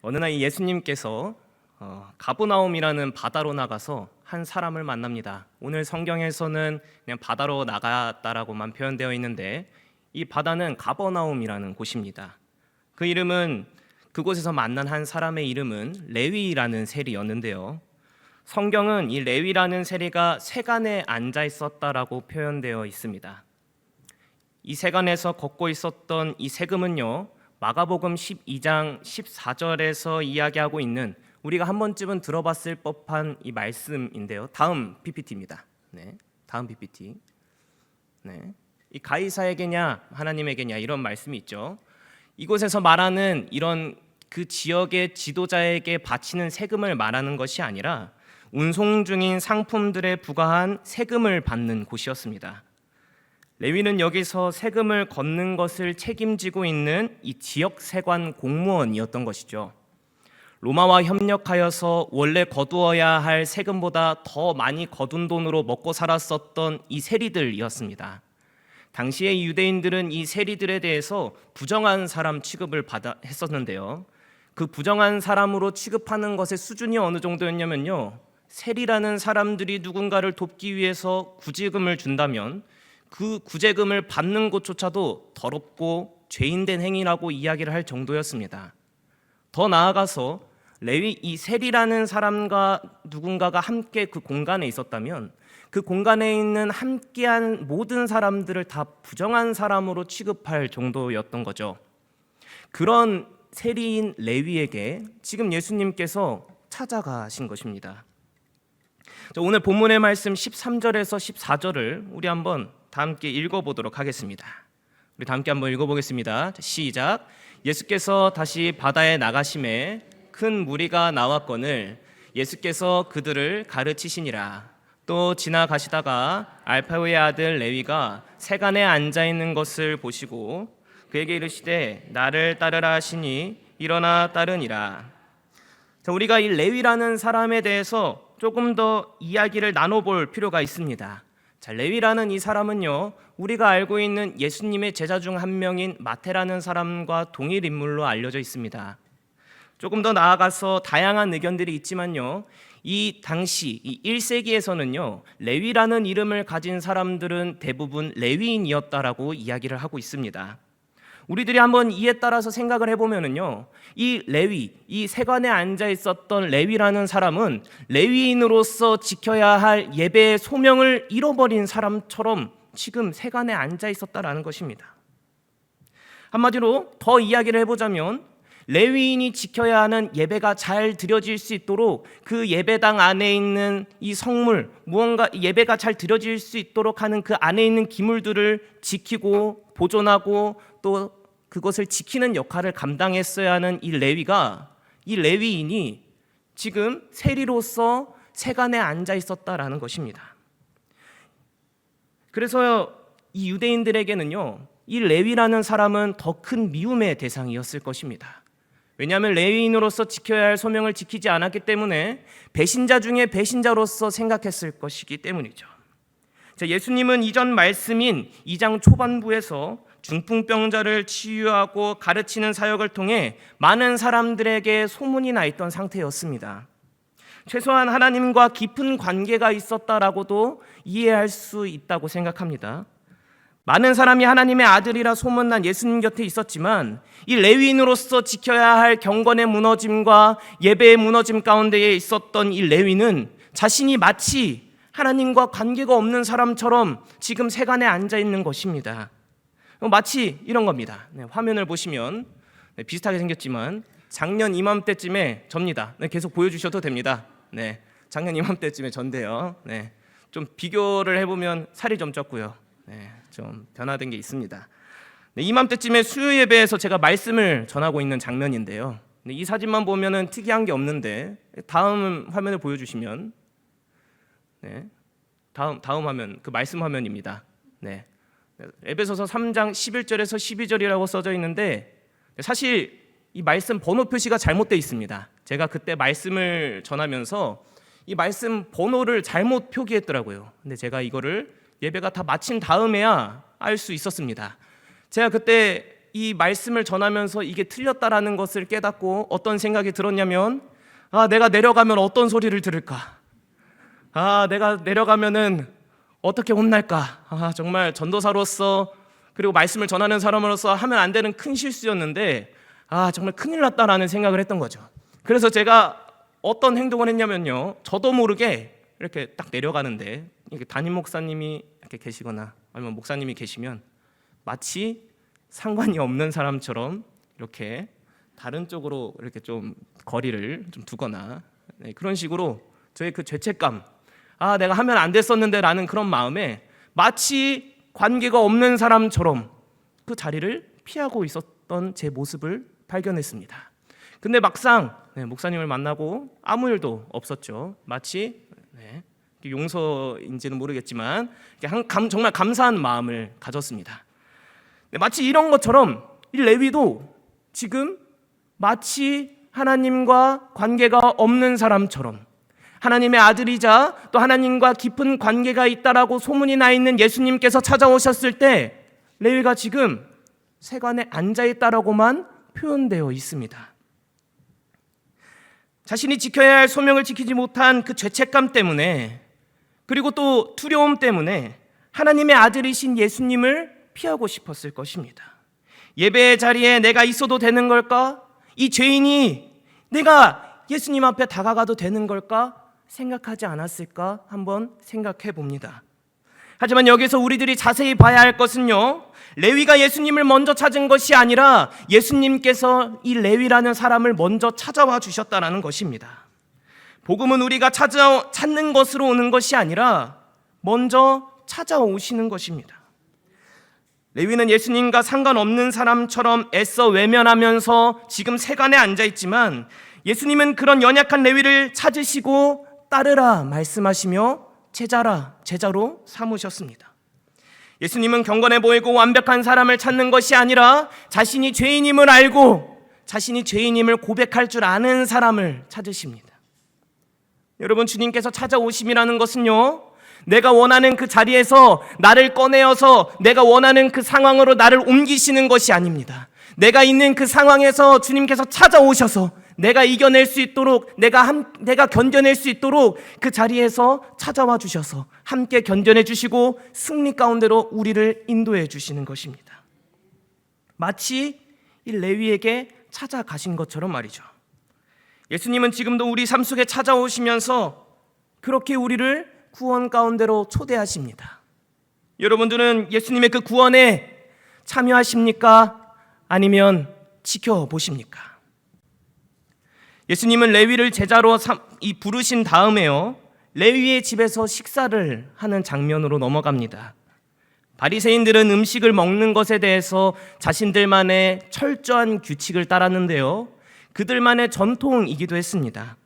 어느 날이 예수님께서 어, 가보나움이라는 바다로 나가서 한 사람을 만납니다. 오늘 성경에서는 그냥 바다로 나갔다라고만 표현되어 있는데 이 바다는 가버나움이라는 곳입니다. 그 이름은 그곳에서 만난 한 사람의 이름은 레위라는 세리였는데요. 성경은 이 레위라는 세리가 세간에 앉아 있었다라고 표현되어 있습니다. 이 세간에서 걷고 있었던 이 세금은요. 마가복음 12장 14절에서 이야기하고 있는 우리가 한 번쯤은 들어봤을 법한 이 말씀인데요. 다음 PPT입니다. 네. 다음 PPT. 네. 이 가이사에게냐 하나님에게냐 이런 말씀이 있죠. 이곳에서 말하는 이런 그 지역의 지도자에게 바치는 세금을 말하는 것이 아니라 운송 중인 상품들에 부과한 세금을 받는 곳이었습니다. 레위는 여기서 세금을 걷는 것을 책임지고 있는 이 지역 세관 공무원이었던 것이죠. 로마와 협력하여서 원래 거두어야 할 세금보다 더 많이 거둔 돈으로 먹고 살았었던 이 세리들이었습니다. 당시의 유대인들은 이 세리들에 대해서 부정한 사람 취급을 받아 했었는데요. 그 부정한 사람으로 취급하는 것의 수준이 어느 정도였냐면요. 세리라는 사람들이 누군가를 돕기 위해서 구제금을 준다면 그 구제금을 받는 것조차도 더럽고 죄인된 행위라고 이야기를 할 정도였습니다. 더 나아가서 레위 이 셀이라는 사람과 누군가가 함께 그 공간에 있었다면 그 공간에 있는 함께한 모든 사람들을 다 부정한 사람으로 취급할 정도였던 거죠. 그런 세리인 레위에게 지금 예수님께서 찾아가신 것입니다. 자, 오늘 본문의 말씀 13절에서 14절을 우리 한번 다 함께 읽어보도록 하겠습니다. 우리 다 함께 한번 읽어보겠습니다. 자, 시작. 예수께서 다시 바다에 나가심에 큰 무리가 나왔거늘 예수께서 그들을 가르치시니라. 또 지나가시다가 알파오의 아들 레위가 세간에 앉아 있는 것을 보시고 그에게 이르시되 나를 따르라 하시니 일어나 따르니라. 자, 우리가 이 레위라는 사람에 대해서 조금 더 이야기를 나눠볼 필요가 있습니다. 자, 레위라는 이 사람은요, 우리가 알고 있는 예수님의 제자 중 한 명인 마태라는 사람과 동일 인물로 알려져 있습니다. 조금 더 나아가서 다양한 의견들이 있지만요. 이 당시 이 1세기에서는요. 레위라는 이름을 가진 사람들은 대부분 레위인이었다라고 이야기를 하고 있습니다. 우리들이 한번 이에 따라서 생각을 해보면은요, 이 레위, 이 세관에 앉아 있었던 레위라는 사람은 레위인으로서 지켜야 할 예배의 소명을 잃어버린 사람처럼 지금 세관에 앉아 있었다라는 것입니다. 한마디로 더 이야기를 해보자면 레위인이 지켜야 하는 예배가 잘 드려질 수 있도록 그 예배당 안에 있는 이 성물 무언가 예배가 잘 드려질 수 있도록 하는 그 안에 있는 기물들을 지키고 보존하고 또 그것을 지키는 역할을 감당했어야 하는 이 레위가 이 레위인이 지금 세리로서 세간에 앉아 있었다라는 것입니다. 그래서 이 유대인들에게는요, 이 레위라는 사람은 더 큰 미움의 대상이었을 것입니다. 왜냐하면 레위인으로서 지켜야 할 소명을 지키지 않았기 때문에 배신자 중에 배신자로서 생각했을 것이기 때문이죠. 자, 예수님은 이전 말씀인 2장 초반부에서 중풍병자를 치유하고 가르치는 사역을 통해 많은 사람들에게 소문이 나 있던 상태였습니다. 최소한 하나님과 깊은 관계가 있었다라고도 이해할 수 있다고 생각합니다. 많은 사람이 하나님의 아들이라 소문난 예수님 곁에 있었지만 이 레위인으로서 지켜야 할 경건의 무너짐과 예배의 무너짐 가운데에 있었던 이 레위는 자신이 마치 하나님과 관계가 없는 사람처럼 지금 세간에 앉아 있는 것입니다. 마치 이런 겁니다. 네, 화면을 보시면 네, 비슷하게 생겼지만 작년 이맘때쯤에 접니다. 네, 계속 보여주셔도 됩니다. 네, 작년 이맘때쯤에 전데요. 네, 좀 비교를 해보면 살이 좀 쪘고요. 네, 좀 변화된 게 있습니다. 네, 이맘때쯤에 수요 예배에서 제가 말씀을 전하고 있는 장면인데요. 네, 이 사진만 보면은 특이한 게 없는데 다음 화면을 보여주시면 네, 다음 다음 화면 그 말씀 화면입니다. 네, 에베소서 3장 11절에서 12절이라고 써져 있는데 사실 이 말씀 번호 표시가 잘못되어 있습니다. 제가 그때 말씀을 전하면서 이 말씀 번호를 잘못 표기했더라고요. 근데 제가 이거를 예배가 다 마친 다음에야 알 수 있었습니다. 제가 그때 이 말씀을 전하면서 이게 틀렸다라는 것을 깨닫고 어떤 생각이 들었냐면 아, 내가 내려가면 어떤 소리를 들을까? 아, 내가 내려가면은 어떻게 혼날까? 아, 정말 전도사로서 그리고 말씀을 전하는 사람으로서 하면 안 되는 큰 실수였는데 아, 정말 큰일 났다라는 생각을 했던 거죠. 그래서 제가 어떤 행동을 했냐면요. 저도 모르게 이렇게 딱 내려가는데 이렇게 담임 목사님이 이렇게 계시거나 아니면 목사님이 계시면 마치 상관이 없는 사람처럼 이렇게 다른 쪽으로 이렇게 좀 거리를 좀 두거나 네, 그런 식으로 저의 그 죄책감 아 내가 하면 안 됐었는데 라는 그런 마음에 마치 관계가 없는 사람처럼 그 자리를 피하고 있었던 제 모습을 발견했습니다. 근데 막상 네, 목사님을 만나고 아무 일도 없었죠. 마치 네, 용서인지는 모르겠지만 한, 감, 정말 감사한 마음을 가졌습니다. 네, 마치 이런 것처럼 이 레위도 지금 마치 하나님과 관계가 없는 사람처럼 하나님의 아들이자 또 하나님과 깊은 관계가 있다라고 소문이 나 있는 예수님께서 찾아오셨을 때 레위가 지금 세관에 앉아 있다라고만 표현되어 있습니다. 자신이 지켜야 할 소명을 지키지 못한 그 죄책감 때문에 그리고 또 두려움 때문에 하나님의 아들이신 예수님을 피하고 싶었을 것입니다. 예배의 자리에 내가 있어도 되는 걸까? 이 죄인이 내가 예수님 앞에 다가가도 되는 걸까? 생각하지 않았을까? 한번 생각해 봅니다. 하지만 여기서 우리들이 자세히 봐야 할 것은요. 레위가 예수님을 먼저 찾은 것이 아니라 예수님께서 이 레위라는 사람을 먼저 찾아와 주셨다라는 것입니다. 복음은 우리가 찾아 찾는 것으로 오는 것이 아니라 먼저 찾아오시는 것입니다. 레위는 예수님과 상관없는 사람처럼 애써 외면하면서 지금 세간에 앉아 있지만 예수님은 그런 연약한 레위를 찾으시고 따르라 말씀하시며 제자라 제자로 삼으셨습니다. 예수님은 경건해 보이고 완벽한 사람을 찾는 것이 아니라 자신이 죄인임을 알고 자신이 죄인임을 고백할 줄 아는 사람을 찾으십니다. 여러분 주님께서 찾아오심이라는 것은요. 내가 원하는 그 자리에서 나를 꺼내어서 내가 원하는 그 상황으로 나를 옮기시는 것이 아닙니다. 내가 있는 그 상황에서 주님께서 찾아오셔서 내가 이겨낼 수 있도록 내가 함, 내가 견뎌낼 수 있도록 그 자리에서 찾아와 주셔서 함께 견뎌내 주시고 승리 가운데로 우리를 인도해 주시는 것입니다. 마치 이 레위에게 찾아가신 것처럼 말이죠. 예수님은 지금도 우리 삶 속에 찾아오시면서 그렇게 우리를 구원 가운데로 초대하십니다. 여러분들은 예수님의 그 구원에 참여하십니까? 아니면 지켜보십니까? 예수님은 레위를 제자로 이 부르신 다음에요. 레위의 집에서 식사를 하는 장면으로 넘어갑니다. 바리새인들은 음식을 먹는 것에 대해서 자신들만의 철저한 규칙을 따랐는데요. 그들만의 전통이기도 했습니다.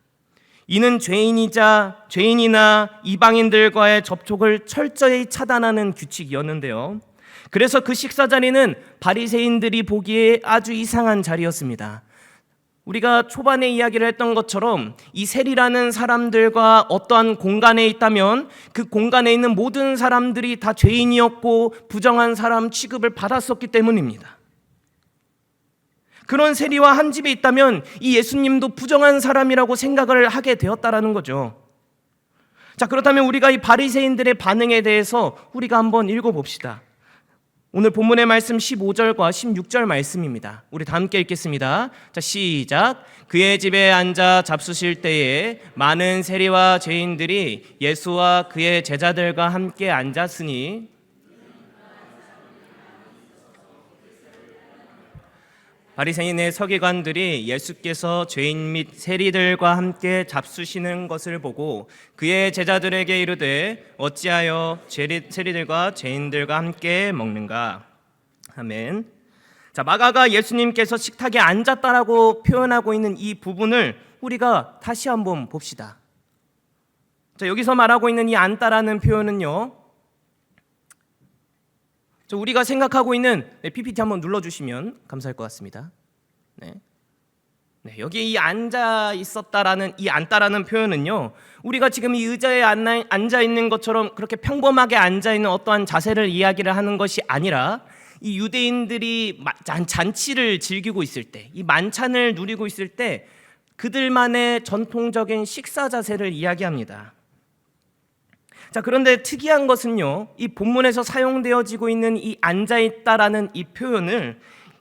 이는 죄인이자 죄인이나 이방인들과의 접촉을 철저히 차단하는 규칙이었는데요. 그래서 그 식사 자리는 바리새인들이 보기에 아주 이상한 자리였습니다. 우리가 초반에 이야기를 했던 것처럼 이 셀이라는 사람들과 어떠한 공간에 있다면 그 공간에 있는 모든 사람들이 다 죄인이었고 부정한 사람 취급을 받았었기 때문입니다. 그런 세리와 한 집에 있다면 이 예수님도 부정한 사람이라고 생각을 하게 되었다라는 거죠. 자, 그렇다면 우리가 이 바리새인들의 반응에 대해서 우리가 한번 읽어 봅시다. 오늘 본문의 말씀 15절과 16절 말씀입니다. 우리 다 함께 읽겠습니다. 자, 시작. 그의 집에 앉아 잡수실 때에 많은 세리와 죄인들이 예수와 그의 제자들과 함께 앉았으니 바리새인의 서기관들이 예수께서 죄인 및 세리들과 함께 잡수시는 것을 보고 그의 제자들에게 이르되 어찌하여 세리들과 죄인들과 함께 먹는가? 아멘. 자, 마가가 예수님께서 식탁에 앉았다라고 표현하고 있는 이 부분을 우리가 다시 한번 봅시다. 자, 여기서 말하고 있는 이 앉다라는 표현은요. 우리가 생각하고 있는 네, PPT 한번 눌러주시면 감사할 것 같습니다. 네. 네, 여기 이 앉아 있었다라는 이 앉다라는 표현은요. 우리가 지금 이 의자에 앉아 있는 것처럼 그렇게 평범하게 앉아 있는 어떠한 자세를 이야기를 하는 것이 아니라 이 유대인들이 잔치를 즐기고 있을 때, 이 만찬을 누리고 있을 때 그들만의 전통적인 식사 자세를 이야기합니다. 자, 그런데 특이한 것은요. 이 본문에서 사용되어지고 있는 이 앉아 있다라는 이 표현을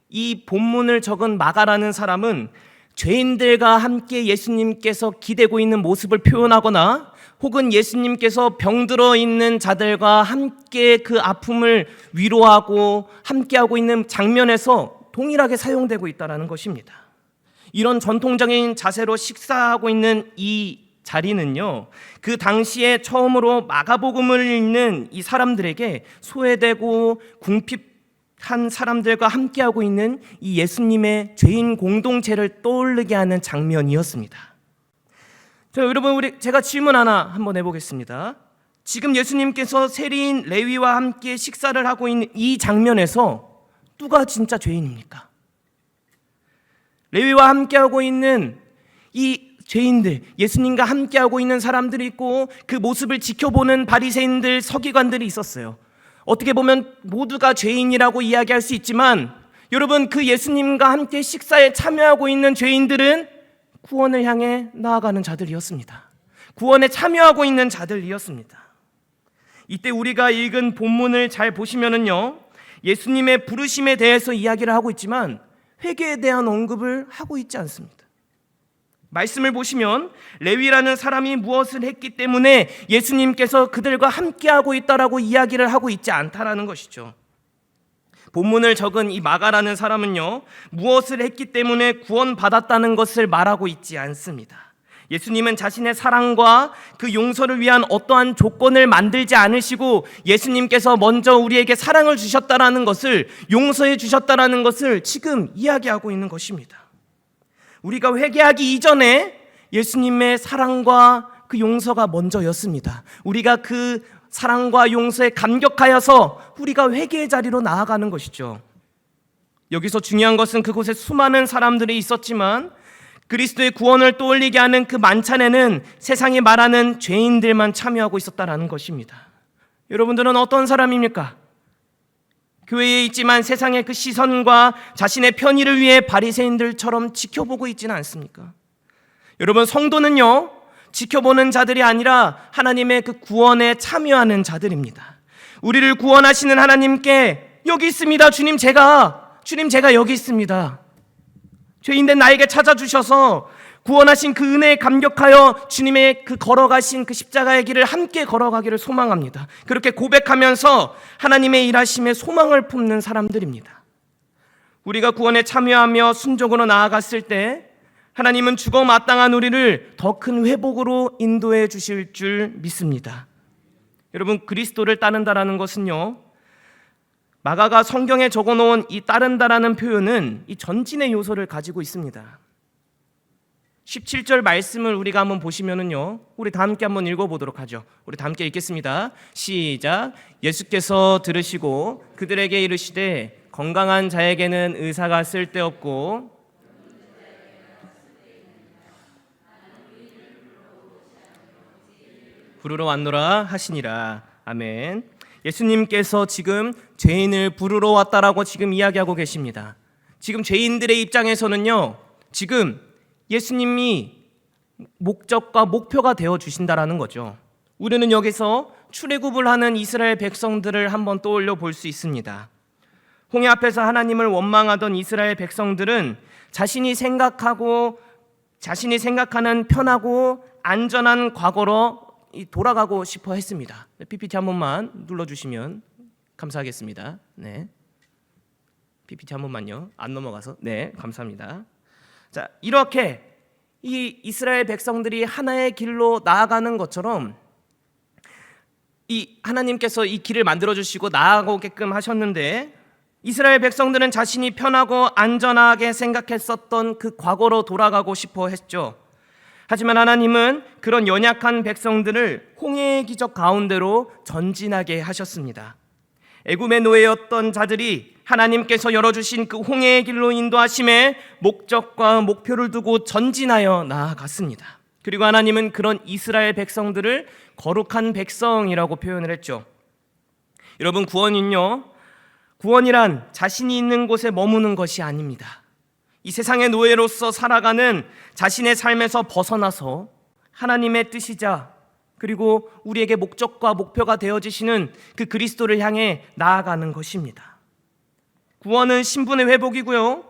이 본문을 적은 마가라는 사람은 죄인들과 함께 예수님께서 기대고 있는 모습을 표현하거나 혹은 예수님께서 병들어 있는 자들과 함께 그 아픔을 위로하고 함께하고 있는 장면에서 동일하게 사용되고 있다라는 것입니다. 이런 전통적인 자세로 식사하고 있는 이 자리는요, 그 당시에 처음으로 마가복음을 읽는 이 사람들에게 소외되고 궁핍한 사람들과 함께하고 있는 이 예수님의 죄인 공동체를 떠올리게 하는 장면이었습니다. 자, 여러분, 우리 제가 질문 하나 한번 해보겠습니다. 지금 예수님께서 세리인 레위와 함께 식사를 하고 있는 이 장면에서 누가 진짜 죄인입니까? 레위와 함께하고 있는 이 죄인들, 예수님과 함께하고 있는 사람들이 있고 그 모습을 지켜보는 바리새인들, 서기관들이 있었어요. 어떻게 보면 모두가 죄인이라고 이야기할 수 있지만 여러분 그 예수님과 함께 식사에 참여하고 있는 죄인들은 구원을 향해 나아가는 자들이었습니다. 구원에 참여하고 있는 자들이었습니다. 이때 우리가 읽은 본문을 잘 보시면은요. 예수님의 부르심에 대해서 이야기를 하고 있지만 회개에 대한 언급을 하고 있지 않습니다. 말씀을 보시면 레위라는 사람이 무엇을 했기 때문에 예수님께서 그들과 함께하고 있다라고 이야기를 하고 있지 않다라는 것이죠. 본문을 적은 이 마가라는 사람은요, 무엇을 했기 때문에 구원받았다는 것을 말하고 있지 않습니다. 예수님은 자신의 사랑과 그 용서를 위한 어떠한 조건을 만들지 않으시고 예수님께서 먼저 우리에게 사랑을 주셨다라는 것을 용서해 주셨다라는 것을 지금 이야기하고 있는 것입니다. 우리가 회개하기 이전에 예수님의 사랑과 그 용서가 먼저였습니다. 우리가 그 사랑과 용서에 감격하여서 우리가 회개의 자리로 나아가는 것이죠. 여기서 중요한 것은 그곳에 수많은 사람들이 있었지만 그리스도의 구원을 떠올리게 하는 그 만찬에는 세상이 말하는 죄인들만 참여하고 있었다라는 것입니다. 여러분들은 어떤 사람입니까? 교회에 있지만 세상의 그 시선과 자신의 편의를 위해 바리새인들처럼 지켜보고 있지는 않습니까? 여러분 성도는요 지켜보는 자들이 아니라 하나님의 그 구원에 참여하는 자들입니다. 우리를 구원하시는 하나님께 여기 있습니다, 주님 제가 주님 제가 여기 있습니다. 죄인된 나에게 찾아주셔서 구원하신 그 은혜에 감격하여 주님의 그 걸어가신 그 십자가의 길을 함께 걸어가기를 소망합니다. 그렇게 고백하면서 하나님의 일하심에 소망을 품는 사람들입니다. 우리가 구원에 참여하며 순종으로 나아갔을 때 하나님은 죽어 마땅한 우리를 더 큰 회복으로 인도해 주실 줄 믿습니다. 여러분 그리스도를 따른다라는 것은요. 마가가 성경에 적어 놓은 이 따른다라는 표현은 이 전진의 요소를 가지고 있습니다. 17절 말씀을 우리가 한번 보시면은요. 우리 다 함께 한번 읽어 보도록 하죠. 우리 다 함께 읽겠습니다. 시작. 예수께서 들으시고 그들에게 이르시되 건강한 자에게는 의사가 쓸데없고 부르러 왔노라 하시니라. 아멘. 예수님께서 지금 죄인을 부르러 왔다라고 지금 이야기하고 계십니다. 지금 죄인들의 입장에서는요. 지금 예수님이 목적과 목표가 되어 주신다라는 거죠. 우리는 여기서 출애굽을 하는 이스라엘 백성들을 한번 떠올려 볼 수 있습니다. 홍해 앞에서 하나님을 원망하던 이스라엘 백성들은 자신이 생각하고 자신이 생각하는 편하고 안전한 과거로 이 돌아가고 싶어 했습니다. 네, PPT 한 번만 눌러 주시면 감사하겠습니다. 네. PPT 한 번만요. 안 넘어가서. 네, 감사합니다. 자, 이렇게 이 이스라엘 백성들이 하나의 길로 나아가는 것처럼 이 하나님께서 이 길을 만들어 주시고 나아가게끔 하셨는데 이스라엘 백성들은 자신이 편하고 안전하게 생각했었던 그 과거로 돌아가고 싶어 했죠. 하지만 하나님은 그런 연약한 백성들을 홍해의 기적 가운데로 전진하게 하셨습니다. 애굽의 노예였던 자들이 하나님께서 열어주신 그 홍해의 길로 인도하심에 목적과 목표를 두고 전진하여 나아갔습니다. 그리고 하나님은 그런 이스라엘 백성들을 거룩한 백성이라고 표현을 했죠. 여러분 구원은요 구원이란 자신이 있는 곳에 머무는 것이 아닙니다. 이 세상의 노예로서 살아가는 자신의 삶에서 벗어나서 하나님의 뜻이자 그리고 우리에게 목적과 목표가 되어지시는 그 그리스도를 향해 나아가는 것입니다. 구원은 신분의 회복이고요.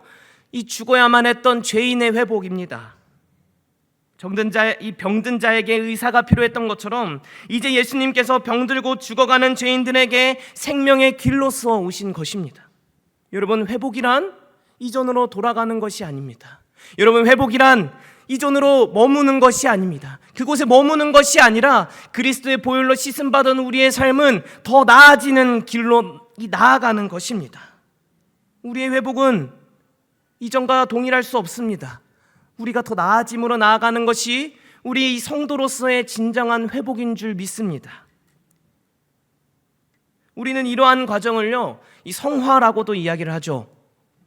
이 죽어야만 했던 죄인의 회복입니다. 정든 자, 이 병든 자에게 의사가 필요했던 것처럼 이제 예수님께서 병들고 죽어가는 죄인들에게 생명의 길로서 오신 것입니다. 여러분 회복이란 이전으로 돌아가는 것이 아닙니다. 여러분 회복이란 이전으로 머무는 것이 아닙니다. 그곳에 머무는 것이 아니라 그리스도의 보혈로 씻음 받은 우리의 삶은 더 나아지는 길로 이 나아가는 것입니다. 우리의 회복은 이전과 동일할 수 없습니다. 우리가 더 나아짐으로 나아가는 것이 우리 성도로서의 진정한 회복인 줄 믿습니다. 우리는 이러한 과정을요, 이 성화라고도 이야기를 하죠.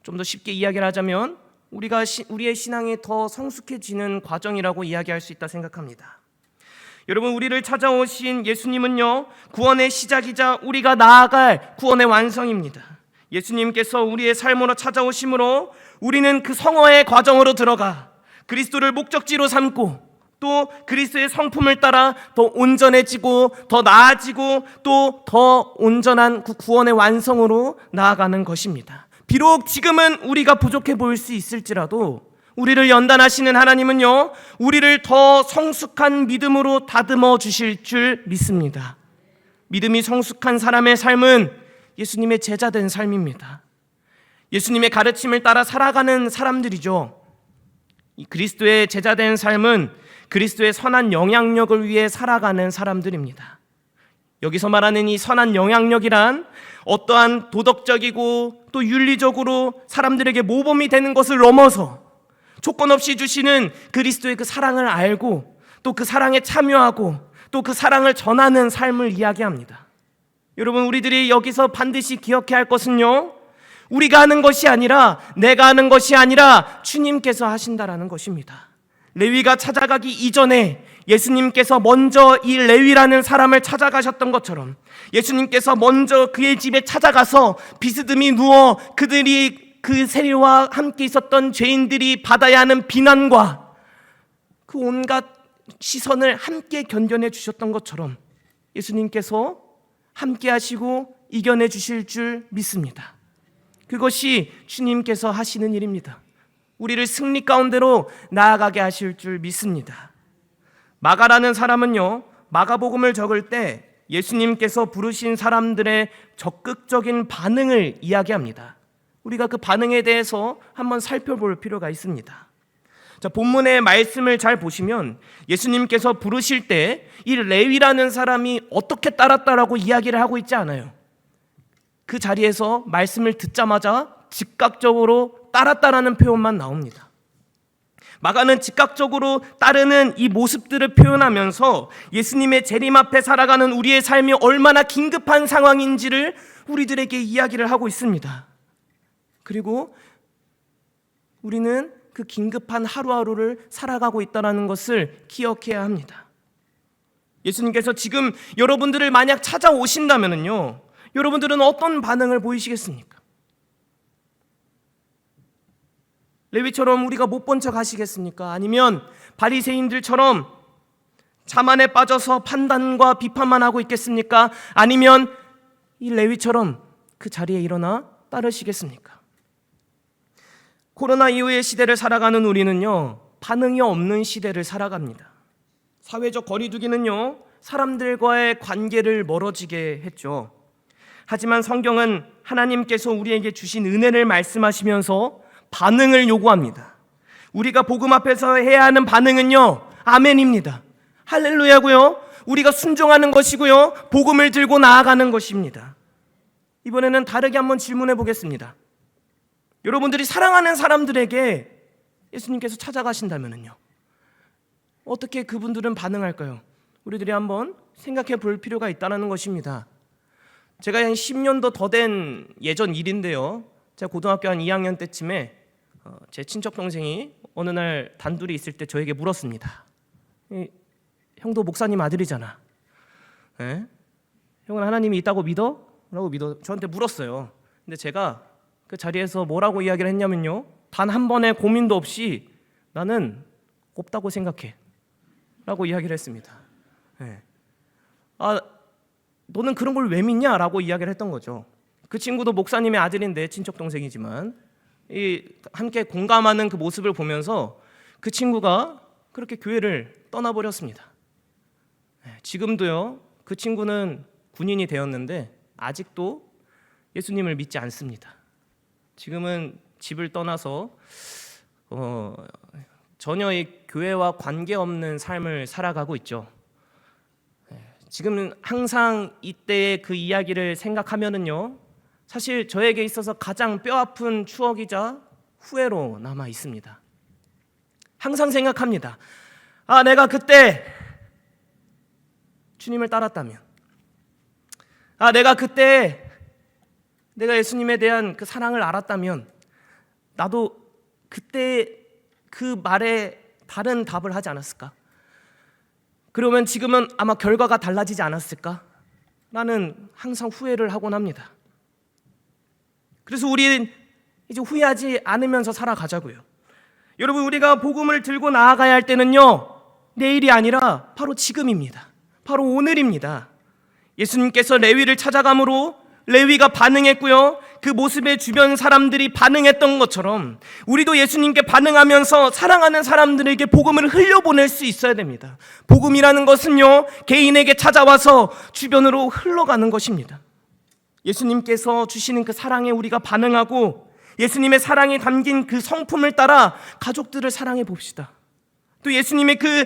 좀 더 쉽게 이야기를 하자면 우리가 시, 우리의 신앙이 더 성숙해지는 과정이라고 이야기할 수 있다 생각합니다. 여러분 우리를 찾아오신 예수님은요 구원의 시작이자 우리가 나아갈 구원의 완성입니다. 예수님께서 우리의 삶으로 찾아오심으로 우리는 그 성화의 과정으로 들어가 그리스도를 목적지로 삼고 또 그리스도의 성품을 따라 더 온전해지고 더 나아지고 또 더 온전한 그 구원의 완성으로 나아가는 것입니다. 비록 지금은 우리가 부족해 보일 수 있을지라도 우리를 연단하시는 하나님은요, 우리를 더 성숙한 믿음으로 다듬어 주실 줄 믿습니다. 믿음이 성숙한 사람의 삶은 예수님의 제자된 삶입니다. 예수님의 가르침을 따라 살아가는 사람들이죠. 이 그리스도의 제자된 삶은 그리스도의 선한 영향력을 위해 살아가는 사람들입니다. 여기서 말하는 이 선한 영향력이란 어떠한 도덕적이고 또 윤리적으로 사람들에게 모범이 되는 것을 넘어서 조건 없이 주시는 그리스도의 그 사랑을 알고 또 그 사랑에 참여하고 또 그 사랑을 전하는 삶을 이야기합니다. 여러분 우리들이 여기서 반드시 기억해야 할 것은요. 우리가 하는 것이 아니라 내가 하는 것이 아니라 주님께서 하신다라는 것입니다. 레위가 찾아가기 이전에 예수님께서 먼저 이 레위라는 사람을 찾아가셨던 것처럼 예수님께서 먼저 그의 집에 찾아가서 비스듬히 누워 그들이 그 세리와 함께 있었던 죄인들이 받아야 하는 비난과 그 온갖 시선을 함께 견뎌내 주셨던 것처럼 예수님께서 함께 하시고 이겨내 주실 줄 믿습니다. 그것이 주님께서 하시는 일입니다. 우리를 승리 가운데로 나아가게 하실 줄 믿습니다. 마가라는 사람은요, 마가복음을 적을 때 예수님께서 부르신 사람들의 적극적인 반응을 이야기합니다. 우리가 그 반응에 대해서 한번 살펴볼 필요가 있습니다. 자, 본문의 말씀을 잘 보시면 예수님께서 부르실 때 이 레위라는 사람이 어떻게 따랐다라고 이야기를 하고 있지 않아요. 그 자리에서 말씀을 듣자마자 즉각적으로 따랐다라는 표현만 나옵니다. 마가는 즉각적으로 따르는 이 모습들을 표현하면서 예수님의 재림 앞에 살아가는 우리의 삶이 얼마나 긴급한 상황인지를 우리들에게 이야기를 하고 있습니다. 그리고 우리는 그 긴급한 하루하루를 살아가고 있다는 것을 기억해야 합니다. 예수님께서 지금 여러분들을 만약 찾아오신다면요. 여러분들은 어떤 반응을 보이시겠습니까? 레위처럼 우리가 못 본 척 하시겠습니까? 아니면 바리새인들처럼 자만에 빠져서 판단과 비판만 하고 있겠습니까? 아니면 이 레위처럼 그 자리에 일어나 따르시겠습니까? 코로나 이후의 시대를 살아가는 우리는요, 반응이 없는 시대를 살아갑니다. 사회적 거리두기는요, 사람들과의 관계를 멀어지게 했죠. 하지만 성경은 하나님께서 우리에게 주신 은혜를 말씀하시면서 반응을 요구합니다. 우리가 복음 앞에서 해야 하는 반응은요, 아멘입니다. 할렐루야고요. 우리가 순종하는 것이고요. 복음을 들고 나아가는 것입니다. 이번에는 다르게 한번 질문해 보겠습니다. 여러분들이 사랑하는 사람들에게 예수님께서 찾아가신다면요. 어떻게 그분들은 반응할까요? 우리들이 한번 생각해 볼 필요가 있다는 것입니다. 제가 한 10년도 더 된 예전 일인데요. 제가 고등학교 한 2학년 때쯤에 어, 제 친척 동생이 어느 날 단둘이 있을 때 저에게 물었습니다. 이, 형도 목사님 아들이잖아. 에? 형은 하나님이 있다고 믿어? 라고 믿어 저한테 물었어요. 근데 제가 그 자리에서 뭐라고 이야기를 했냐면요. 단 한 번의 고민도 없이 나는 곱다고 생각해. 라고 이야기를 했습니다. 예. 아, 너는 그런 걸 왜 믿냐? 라고 이야기를 했던 거죠. 그 친구도 목사님의 아들인데 친척 동생이지만 이 함께 공감하는 그 모습을 보면서 그 친구가 그렇게 교회를 떠나버렸습니다. 예, 지금도요. 그 친구는 군인이 되었는데 아직도 예수님을 믿지 않습니다. 지금은 집을 떠나서 어, 전혀 이 교회와 관계없는 삶을 살아가고 있죠. 예, 지금은 항상 이때의 그 이야기를 생각하면은요. 사실 저에게 있어서 가장 뼈아픈 추억이자 후회로 남아 있습니다. 항상 생각합니다. 아, 내가 그때 주님을 따랐다면 아, 내가 그때 내가 예수님에 대한 그 사랑을 알았다면 나도 그때 그 말에 다른 답을 하지 않았을까? 그러면 지금은 아마 결과가 달라지지 않았을까? 나는 항상 후회를 하곤 합니다. 그래서 우리는 이제 후회하지 않으면서 살아가자고요. 여러분 우리가 복음을 들고 나아가야 할 때는요. 내일이 아니라 바로 지금입니다. 바로 오늘입니다. 예수님께서 레위를 찾아감으로 레위가 반응했고요. 그 모습에 주변 사람들이 반응했던 것처럼 우리도 예수님께 반응하면서 사랑하는 사람들에게 복음을 흘려보낼 수 있어야 됩니다. 복음이라는 것은요, 개인에게 찾아와서 주변으로 흘러가는 것입니다. 예수님께서 주시는 그 사랑에 우리가 반응하고 예수님의 사랑이 담긴 그 성품을 따라 가족들을 사랑해 봅시다. 또 예수님의 그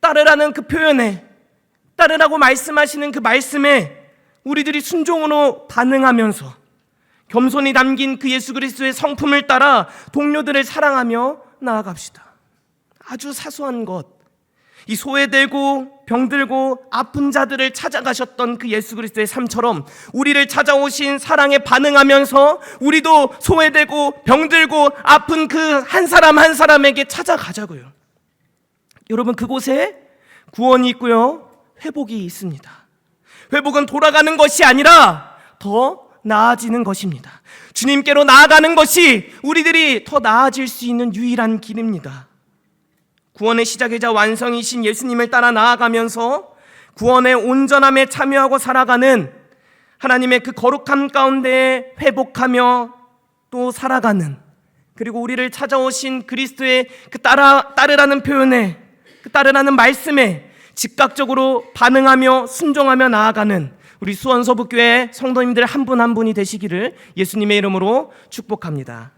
따르라는 그 표현에 따르라고 말씀하시는 그 말씀에 우리들이 순종으로 반응하면서 겸손이 담긴 그 예수 그리스도의 성품을 따라 동료들을 사랑하며 나아갑시다. 아주 사소한 것. 이 소외되고 병들고 아픈 자들을 찾아가셨던 그 예수 그리스도의 삶처럼 우리를 찾아오신 사랑에 반응하면서 우리도 소외되고 병들고 아픈 그 한 사람 한 사람에게 찾아가자고요. 여러분 그곳에 구원이 있고요. 회복이 있습니다. 회복은 돌아가는 것이 아니라 더 나아지는 것입니다. 주님께로 나아가는 것이 우리들이 더 나아질 수 있는 유일한 길입니다. 구원의 시작이자 완성이신 예수님을 따라 나아가면서 구원의 온전함에 참여하고 살아가는 하나님의 그 거룩함 가운데 회복하며 또 살아가는 그리고 우리를 찾아오신 그리스도의 그 따라 따르라는 표현에 그 따르라는 말씀에 즉각적으로 반응하며 순종하며 나아가는 우리 수원서북교회 성도님들 한 분한 분이 되시기를 예수님의 이름으로 축복합니다.